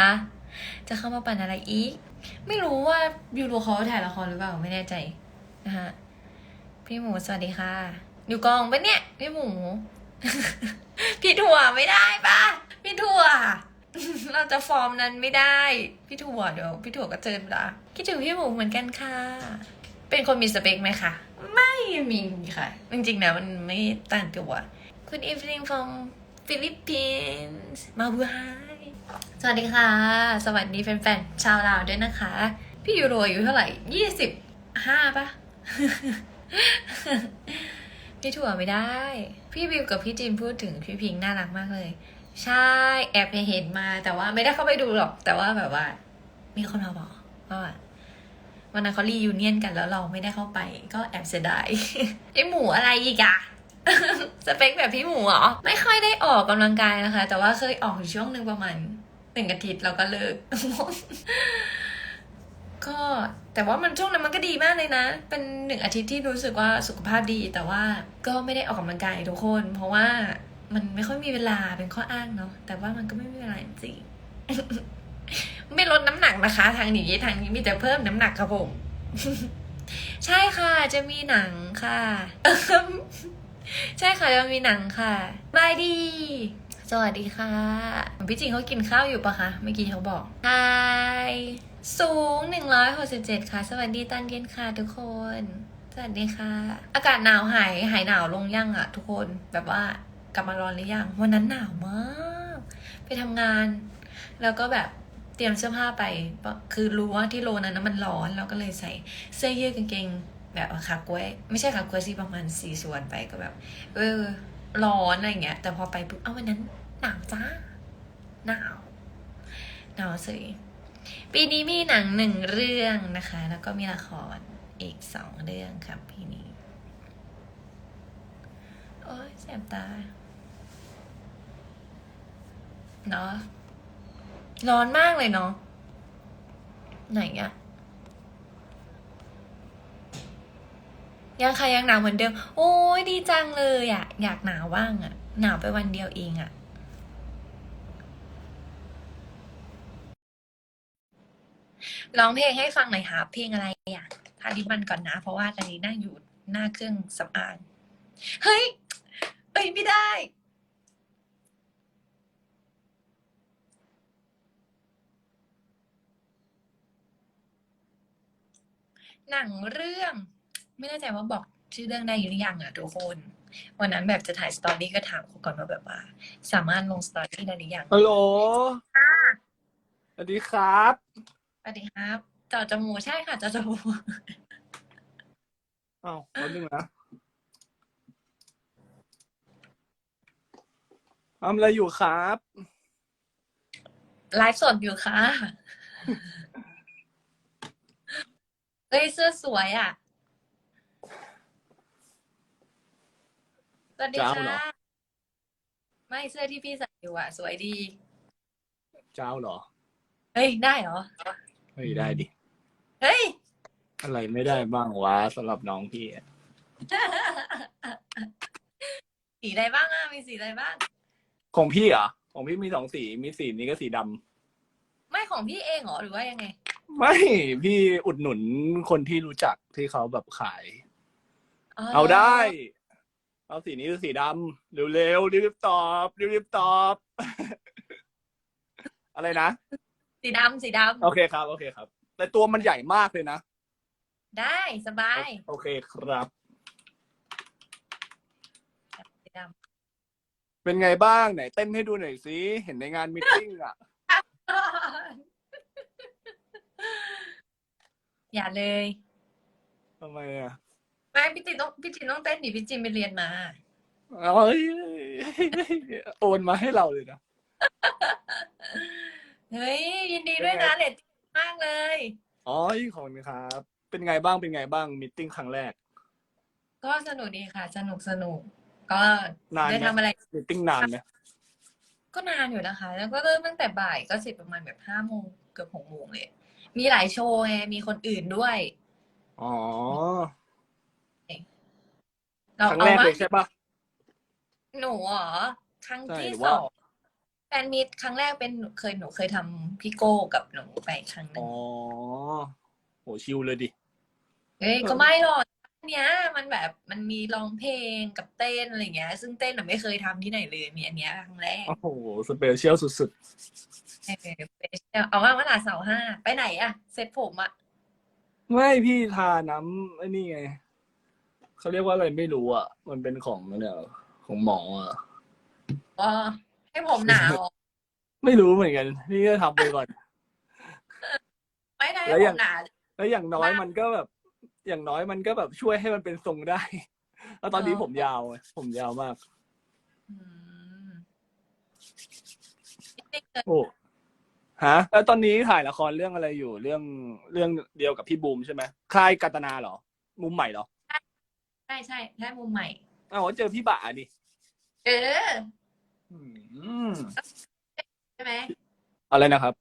ฮะจะเข้ามาปั่นอะไรอีก ไม่รู้ว่ายูโรเขาถ่ายละครหรือเปล่าไม่แน่ใจนะฮะพี่หมูสวัสดีค่ะ อยู่กองปะเนี่ย พี่หมู พี่ถั่วไม่ได้ปะพี่ถั่ว เราจะฟอร์มนั้นไม่ได้ พี่ถั่วเดี๋ยว พี่ถั่วก็เจอละคิดถึงพี่หมูเหมือนกันค่ะ เป็นคนมีสเปคไหมคะไม่มีค่ะ จริงๆนะมันไม่ต่างตัว Good evening from Philippines มาบูไฮสวัสดีค่ะ สวัสดีแฟนๆชาวลาวด้วยนะคะ พี่ยูโรอายุเท่าไหร่ยี่สิบห้าปะพี่ถั่วไม่ได้ พี่บิวกับพี่จิมพูดถึงพี่พิงน่ารักมากเลย ใช่แอบไปเห็นมาแต่ว่าไม่ได้เข้าไปดูหรอก แต่ว่าแบบว่า มีคนมาบอกว่าวันนั้นเขารียูเนียนกันแล้วเราไม่ได้เข้าไป ก็แอบเสียดายไอหมูอะไรอีกอะ สเปคแบบพี่หมูเหรอ ไม่ค่อยได้ออกกำลังกายนะคะ แต่ว่าเคยออกอยู่ช่วงหนึ่งประมาณหนึ่งอาทิตย์เราก็เลิก ก็แต่ว่ามันช่วงนั้นมันก็ดีมากเลยนะ เป็นหนึ่งอาทิตย์ที่รู้สึกว่าสุขภาพดี แต่ว่าก็ไม่ได้ออกกำลังกายทุกคน เพราะว่ามันไม่ค่อยมีเวลาเป็นข้ออ้างเนาะแต่ว่ามันก็ไม่มีเวลาจริงไม่ลดน้ำหนักนะคะ ทางนี้ทางนี้มีแต่เพิ่มน้ำหนักครับผม ใช่ค่ะจะมีหนังค่ะ ใช่ค่ะจะมีหนังค่ะบายดี สวัสดีค่ะ พี่จิงเขากินข้าวอยู่ปะคะเมื่อกี้เขาบอกไฮสูง 167 ค่ะ สวัสดีตอนเย็นค่ะทุกคน สวัสดีค่ะ อากาศหนาวหายหายหนาวลงยังอะทุกคนแบบว่ากลับมาร้อนหรือยังวันนั้นหนาวมาก ไปทำงาน แล้วก็แบบเตรียมเสื้อผ้าไป คือรู้ว่าที่โลนั้นมันร้อนเราก็เลยใส่เสื้อยืดกางเกง แบบขากล้วย ไม่ใช่ขากล้วยสิประมาณสี่ส่วนไปก็แบบ เออ ร้อนอะไรเงี้ย แต่พอไปปุ๊บเอ้าวันนั้นหนาวจ้าหนาวหนาวสิปีนี้มีหนังหนึ่งเรื่องนะคะ แล้วก็มีละครอีกสองเรื่องครับปีนี้โอ้ยแสบตาเนาะร้อนมากเลยเนาะไหนอะ ยังค่ะยังหนาวเหมือนเดิม โอ้ยดีจังเลยอะอยากหนาวบ้างอะหนาวไปวันเดียวเองอะร้องเพลงให้ฟังหน่อยค่ะเพลงอะไรอะพาดิมันก่อนนะ เพราะว่าตอนนี้นั่งอยู่หน้าเครื่องสำอาง เฮ้ย เอ้ยไม่ได้ หนังเรื่อง ไม่แน่ใจว่าบอกชื่อเรื่องได้หรือยังอะทุกคน วันนั้นแบบจะถ่ายสตอรี่ก็ถามเขาก่อนว่าแบบว่า สามารถลงสตอรี่ได้หรือยังฮัลโหลสวัสดีครับสวัสดีครับจอจมูกใช่ค่ะจอจมูกอ้าวแป๊บนึงนะทำอะไรอยู่ครับไลฟ์สดอยู่ค่ะเฮ้ยเสื้อสวยอะ สวัสดีเจ้าเหรอ ค่ะไม่เสื้อที่พี่ใส่อยู่อะ สวยดี เจ้าเหรอเฮ้ย ได้เหรอ เฮ้ยได้ดิ เฮ้ย อะไรไม่ได้บ้างวะสำหรับน้องพี่อะสีอะไรบ้างอะ มีสีอะไรบ้าง ของพี่เหรอะของพี่มีสองสีมีสีนี้ก็สีดำไม่ของพี่เองเหรอหรือว่ายังไง ไม่พี่อุดหนุนคนที่รู้จักที่เขาแบบขาย เอาได้ เอาสีนี้คือสีดำเร็วๆรีบๆตอบรีบๆตอบ อะไรนะ สีดำสีดโอเคครับ โอเคครับ แต่ตัวมันใหญ่มากเลยนะำได้สบายโอเคครับ สีดเป็นไงบ้างไหน เต้นให้ดูหน่อยสิ เห็นในงานมิทติ้งอะำ อย่าเลย ทำไมอะ ไม่พี่จินต้องพี่จินต้องเต้นดิพี่จินไปเรียนมาเอ้ยโอนมาให้เราเลยนะ เฮ้ยยินดีด้วยนะเลดมากเลย อ๋อขอบคุณครับ เป็นไงบ้างเป็นไงบ้างมิทติ้งครั้งแรก ก็สนุกดีค่ะ สนุกสนุกก็นานได้ไหมทำอะไรมิทติ้งนานไหมก็นานอยู่นะคะ แล้วก็เริ่มตั้งแต่บ่ายก็เสร็จประมาณแบบห้าโมงเกือบหกโมงเลย มีหลายโชว์ไงมีคนอื่นด้วย อ๋อเรา ครั้งเอาแรกว่าเลยใช่ปะหนูเหรอครั้งใช่ที่หรือสว่าองแฟนมิตครั้งแรกเป็นหนูเคยหนูเคยทำพี่โก้กับหนูไปครั้งหนึ่อ๋งอโหชิลเลยดิเฮ้ยก็ไม่หรอกอันเนี้ย มันแบบมันมีร้องเพลงกับเต้นอะไรเงี้ย ซึ่งเต้นหนูไม่เคยทำที่ไหนเลยมีอันเนี้ยครั้งแรกโอ้โหสเปเชียลสุดเออไปเอาว่าวันหลาเสาร์ห้าไปไหนอะเซ็ตผมอะๆ ไม่พี่ทาน้ำไอ้นี่ไง เขาเรียกว่าอะไรไม่รู้อะ มันเป็นของเนี่ยของหมออะอ๋อให้ผมหนาวเหรอไม่รู้เหมือนกันพี่ก็ทำไปก่อน ไม่ได้แล้ให้วผอย่างมหนาวแล้วอย่างน้อยมันก็แบบ อย่างน้อยมันก็แบบช่วยให้มันเป็นทรงได้ แล้วตอนนี้ผมยาวไงผมยาวมากอืมไม่เคยโอ้ฮะ แล้วตอนนี้ถ่ายละครเรื่องอะไรอยู่ เรื่องเรื่องเดียวกับพี่บูมใช่ไหมค่ายกัตนาเหรอ มุมใหม่เหรอ ใช่ใช่ใช่มุมใหม่อ้าวเจอพี่บ่าดิเอออืมใช่ไหมอะไรนะครับ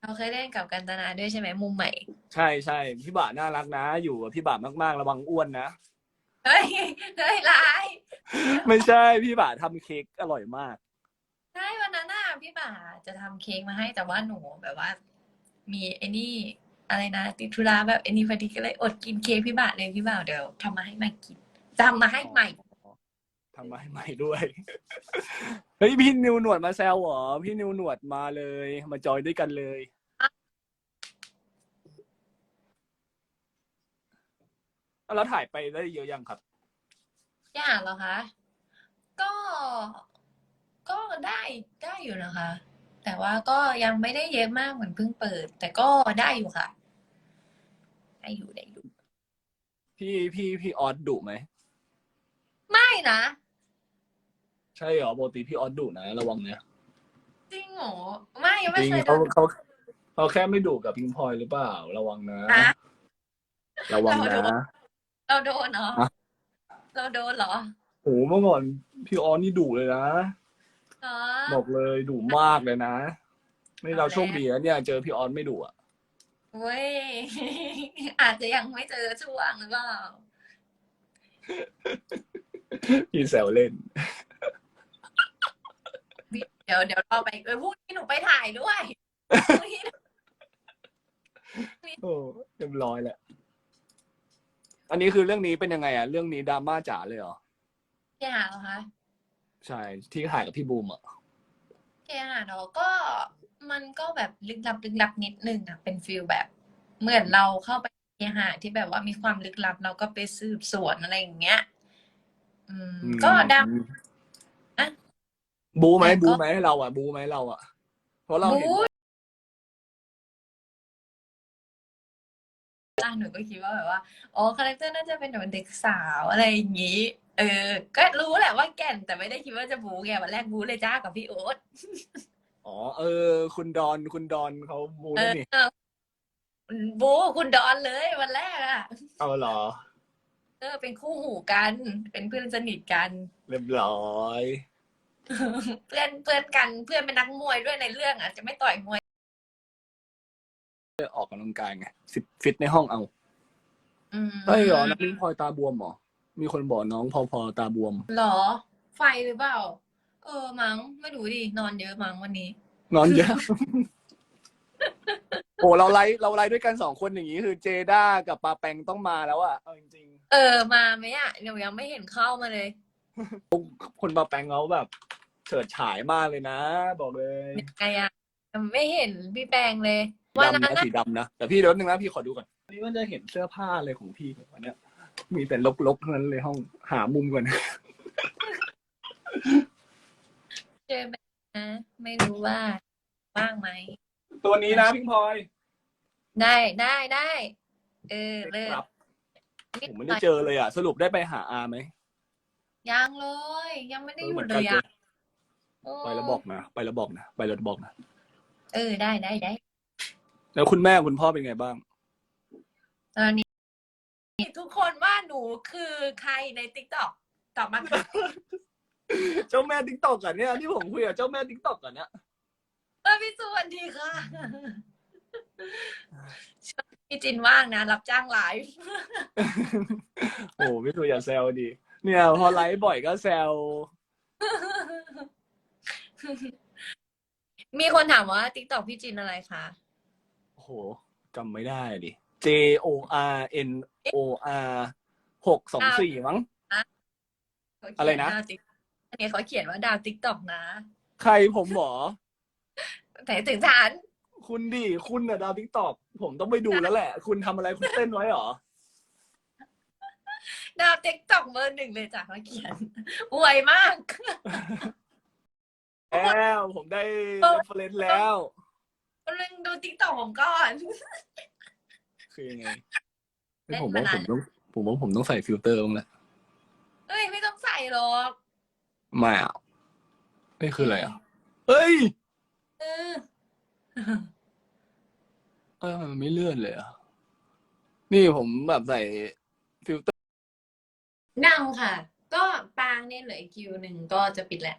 เราเคยเล่นกับกันตนาด้วยใช่ไหมมุมใหม่ ใช่ใช่พี่บ่าน่ารักนะ อยู่กับพี่บ่ามากๆ ระวังอ้วนนะเฮ้ยเฮ้ยร้ายไม่ใช่พี่บ่าทำเค้กอร่อยมากใช่วันนั้นน่ะพี่บ่าจะทำเค้กมาให้แต่ว่าหนูแบบว่า มีไอ้นี่ อะไรนะ ติดธุระแบบไอ้นี่พอดีก็เลยอดกินเค้กพี่บ่าเลยพี่บ่าเดี๋ยวทำมาให้ใหม่กินจำมาให้ใหม่ ทำมาให้ใหม่ด้วย เฮ้ยพี่นิวหนวดมาแซวเหรอ พี่นิวหนวดมาเลย มาจอยด้วยกันเลย แล้วถ่ายไปได้เยอะยังครับ อย่างเหรอคะ ก็ ก็ได้ได้อยู่นะคะ แต่ว่าก็ยังไม่ได้เยอะมากเหมือนเพิ่งเปิด แต่ก็ได้อยู่ค่ะ ได้อยู่ได้อยู่ พี่พี่พี่ออสดุไหม ไม่นะ ใช่เหรอปกติพี่ออสดุนะ ระวังเนี่ยจริงเหรอไม่ยังจไม่ริงเคยโดเขานเขาเขาแค่ไม่ดุกับพิงพลอยหรือเปล่า ระวังนะฮะระวังเราโดนะนเราโดนเหรอฮะ เราโดนเหรอโหเมื่อก่อนพี่ออสนี่ดุเลยนะอ๋อบอกเลยดุมากเลยนะ นี่เราเอาแล้วโชคดีนะเนี่ย เจอพี่ออสไม่ดุอะ เว้ย อาจจะยังไม่เจอช่วงหรือเปล่า พี่แซวเล่น เดี๋ยวเดี๋ยวเราไปเออพรุ่งนี้หนูไปถ่ายด้วยพรุ่งนี้โอ้เรียบร้อยแหละ อันนี้คือเรื่องนี้เป็นยังไงอะเรื่องนี้ดราม่าจ๋าเลยเหรอแกหาเหรอคะ ใช่ที่ถ่ายกับพี่บูมอะแกหาเนาะก็ มันก็แบบลึกลับลึกลับนิดนึงอะเป็นฟิลแบบ เหมือนเราเข้าไปเคหาที่แบบว่ามีความลึกลับเราก็ไปสืบสวนอะไรอย่างเงี้ย อืมก็ดำอะบูไหมแต่ก็ บูไหมเราอะ บูไหมเราอะ เพราะเราเห็น บู๊อะหนูก็คิดว่าแบบว่าอ๋อคาแรคเตอร์น่าจะเป็นแบบเด็กสาวอะไรอย่างงี้ เออ ก็รู้แหละว่าแก่นแต่ไม่ได้คิดว่าจะบูไงวันแรกบูเลยจ้ากับพี่โอ๊ต อ๋อ เออ คุณดอนคุณดอนเขาบูเอนี่อนี่บูคุณดอนเลยวันแรกอะเอาเหรอ เออ เป็นคู่หูกัน เป็นเพื่อนสนิทกัน เรียบร้อย เพื่อนเพื่อนกันเพื่อนเป็นนักมวยด้วยในเรื่องอะจะไม่ต่อยมวย ออกกำลังกายไงฟิตฟิตในห้องเอาอืมเฮ้ยเหรอน้องพิงพลอยตาบวมเหรอ มีคนบอกน้องพอพอตาบวม หรอ ไฟหรือเปล่า เออมั้งไม่รู้ดินอนเยอะมั้งวันนี้ นอนเยอะ โอ้เราไลฟ์เราไลฟ์ด้วยกันสองคนอย่างนี้ คือเจด้ากับปาแปงต้องมาแล้วอะเอาจริงเออมาไหมอะเดี๋ยวยังไม่เห็นเข้ามาเลย ๆ คนปาแปงเขาแบบเฉิดฉายมากเลยนะ บอกเลยไงอะไม่เห็นพี่แปงเลยวันดำนั้นนะน่ะสีดำนะ แต่พี่เดี๋ยวนึงนะพี่ขอดูก่อนวันนี้มันจะเห็นเสื้อผ้าอะไรของพี่วันเนี้ย มีแต่ลกๆทั้งนั้นเลยห้องหามุมก่อน เจอไหม นะไม่รู้ว่าว่างไหม ตัวนี้นะพิงพลอยได้ได้ได้ เออเลิกครับผมไม่ได้เจอเลยอะ สรุปได้ไปหาอาไหมยังเลย ยังไม่ได้หยุดเลยเออเหมือนกัอะนโอ้ไปแล้วบอกนะไปแล้วบอกนะไปแล้วบอกนะเออได้ได้ได้แล้วคุณแม่คุณพ่อเป็นไงบ้าง ตอนนี้ ทุกคนว่าหนูคือใครในติ๊กต็อกตอบมาค่ะ เจ้าแม่ติ๊กตอกกันเนี่ยที่ผมคุยกับเจ้าแม่ติ๊กตอกกันเนี่ยเออพี่สวัสดีค่ะช่วงพี่จินว่างนะรับจ้างไลฟ์โอ้พี่ตัวอย่าแซวดี เนี่ยพอไลฟ์บ่อยก็แซว มีคนถามว่าติ๊กตอกพี่จินอะไรคะโอ้โหจำไม่ได้ดิ J O R N O R หกสองสี่มั้งเขาเขียอะไรนะดาว Tik- อันนี้เขาเขียนว่าดาวติ๊กตอกนะใครผมหมอ แต่ถึงฉันคุณดิคุณน่ะดาวทิกตอกผมต้องไปดูแล้วแหละ คุณทำอะไรคุณเต้นไว้เหรอ ดาวติ๊กตอกเบอร์หนึ่งเลยจ้ะเขาเขียนอวยมาก แล้วผมได้เออ เรฟเฟรนซ์แล้วกำลังดูติ๊กตอกผมก่อน คือยังไงเล่นผมว่ามาผนานมต้องผมว่าผมต้องใส่ฟิลเตอร์บ้างแหละเอ้ยไม่ต้องใส่หรอก ไม่อะนี่คืออะไรอะเฮ้ยเออเออมันไม่เลื่อนเลยอะ นี่ผมแบบใส่ฟิลเตอร์นั่งค่ะ ก็ปางเนี่ยเหลืออีกคิวหนึ่งก็จะปิดแหละ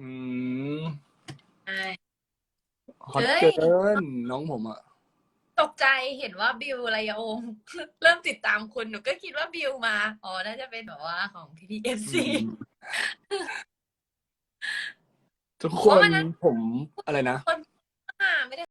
อืมใช่ฮอตเฮ้ยเกินน้องผมอะ ตกใจเห็นว่าบิวระยะองค์เริ่มติดตามคุณหนูก็คิดว่าบิวมา อ๋อ น่าจะเป็นแบบว่าของพี่พีเอฟซี ทุกคนนผมอะไรนะ คนอ่าไม่ได้